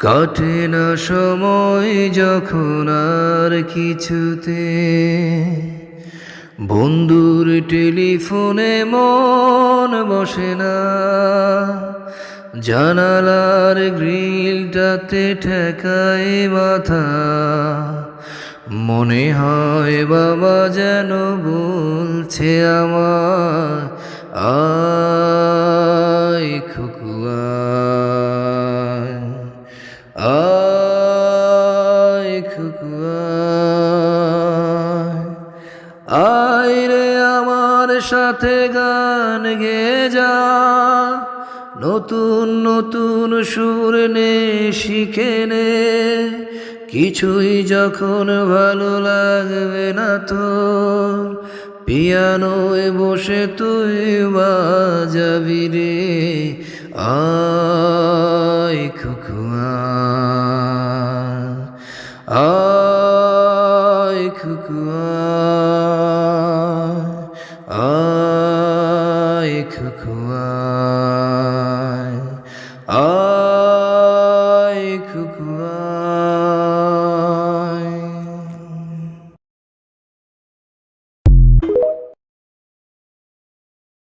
কাটে না সময় যখন আর কিছুতে। বন্ধুর টেলিফোনে মন বসে না। জানালার গ্রিলটাতে ঠেকায় মাথা। মনে হয় বাবা যেন বলছে আমার আয় আয় রে আমার সাথে গান গে যা। নতুন নতুন সুর নে, শিখে নে। কিছুই যখন ভালো লাগবে না তোর পিয়ানোয় বসে তুই বাজাবি রে। আয়